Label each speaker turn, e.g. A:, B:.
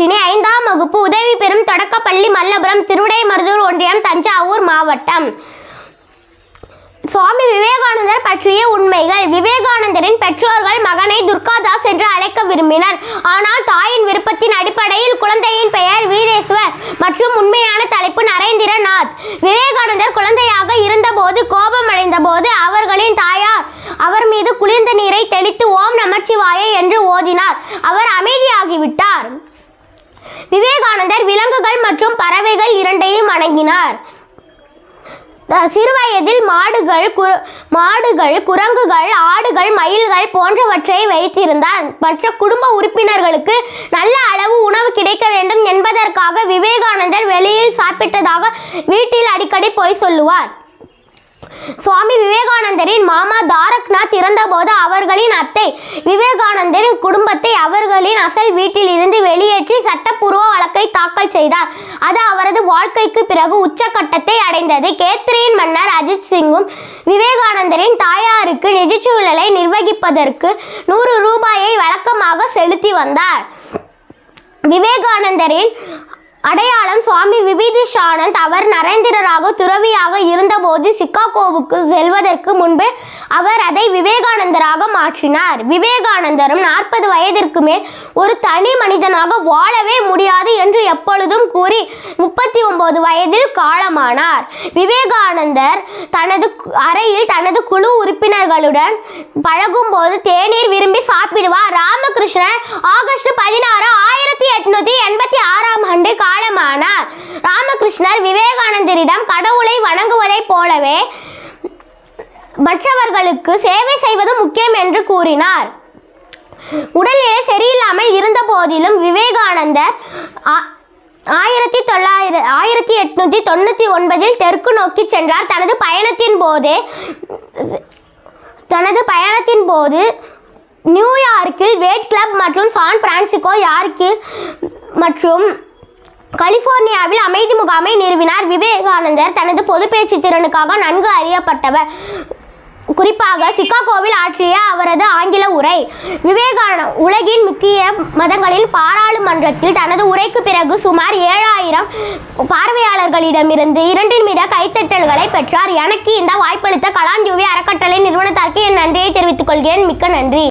A: பிரியதர்ஷினி ஐந்தாம் வகுப்பு உதவி பெறும் தொடக்கப்பள்ளி மல்லபுரம் திருவிடைமருதூர் ஒன்றியம் தஞ்சாவூர் மாவட்டம். சுவாமி விவேகானந்தர் பற்றிய உண்மைகள். விவேகானந்தரின் பெற்றோர்கள் மகனை துர்காதாஸ் என்று அழைக்க விரும்பினர். ஆனால் தாயின் விருப்பத்தின் அடிப்படையில் குழந்தையின் பெயர் வீரேஸ்வர் மற்றும் உண்மையான தலைப்பு நரேந்திரநாத். விவேகானந்தர் குழந்தையாக இருந்தபோது கோபமடைந்த போது அவர்களின் தாயார் அவர் மீது குளிர்ந்த நீரை தெளித்து ஓம் நமச்சிவாய என்று ஓதினார். அவர் அமைதியாகிவிட்டார். விவேகானந்தர் விலங்குகள் மற்றும் பறவைகள் இரண்டையும் வணங்கினார். சிறுவயதில் மாடுகள் குர மாடுகள் குரங்குகள் ஆடுகள் மயில்கள் போன்றவற்றை வைத்திருந்தார் மற்ற குடும்ப உறுப்பினர்களுக்கு நல்ல அளவு உணவு கிடைக்க வேண்டும் என்பதற்காக விவேகானந்தர் வெளியில் சாப்பிட்டதாக வீட்டில் அடிக்கடி பொய் சொல்லுவார். சுவாமி விவேகானந்தரின் மாமா தாரக்நாத் இறந்தபோது அவர்களின் அத்தை விவேகானந்தரின் குடும்பத்தை அவர்களின் அசல் வீட்டில் இருந்து வெளியேற்றி சட்டப்பூர்வ வழக்கை தாக்கல் செய்தார் அது அவரது வாழ்க்கைக்கு பிறகு உச்சக்கட்டத்தை அடைந்தது. கேத்ரியின் மன்னர் அஜித் சிங்கும் விவேகானந்தரின் தாயாருக்கு நிதிச்சூழலை நிர்வகிப்பதற்கு நூறு ரூபாயை வழக்கமாக செலுத்தி வந்தார். விவேகானந்தரின் சுவாமி விபீதிஷானந்த் அவர் நரேந்திரராக துறவியாக இருந்தபோது சிக்காகோவுக்கு செல்வதற்கு முன்பு அவர் அதை விவேகானந்தராக மாற்றினார். விவேகானந்தரும் நாற்பது வயதிற்கு மேல் ஒரு தனி மனிதனாக வாழவே முடியாது என்று எப்பொழுதும் கூறி முப்பத்தி ஒன்பது வயதில் காலமானார். விவேகானந்தர் தனது அறையில் தனது குழு உறுப்பினர்களுடன் பழகும்போது தேநீர் விரும்பி சாப்பிடுவார். ராமகிருஷ்ணன் ஆகஸ்ட் பதினாறு ஆயிரத்தி எட்நூத்தி எண்பத்தி ஆறாம் ஆண்டு காலமானார். ராமகிருஷ்ணர் விவேகானந்தரிடம் கடவுளை வணங்குவதைப் போலவே மற்றவர்களுக்கு சேவை செய்வது முக்கியம் என்று கூறினார். உடல்நிலை சரியில்லாமல் இருந்த போதிலும் விவேகானந்தர் ஆ- ஆயிரத்தி தொள்ளாயிர ஆயிரத்தி எட்நூத்தி தொண்ணூத்தி ஒன்பதில் தெற்கு நோக்கி சென்றார். தனது பயணத்தின் போதே தனது பயணத்தின் போது நியூயார்க்கில் வேட் கிளப் மற்றும் சான் பிரான்சிஸ்கோ யார்க்கில் மற்றும் கலிபோர்னியாவில் அமைதி முகாமை நிறுவினார் விவேகானந்தர். தனது பொதுப்பேச்சு திறனுக்காக நன்கு அறியப்பட்டவர். குறிப்பாக சிக்காகோவில் ஆற்றிய அவரது ஆங்கில உரை விவேகான உலகின் முக்கிய மதங்களின் பாராளுமன்றத்தில் தனது உரைக்கு பிறகு சுமார் ஏழாயிரம் பார்வையாளர்களிடமிருந்து இரண்டு நிமிட கைத்தட்டல்களை பெற்றார். எனக்கு இந்த வாய்ப்பளித்த கலாஞ்சூவி அறக்கட்டளை நிறுவனத்திற்கு என் நன்றியை தெரிவித்துக் கொள்கிறேன். மிக்க நன்றி.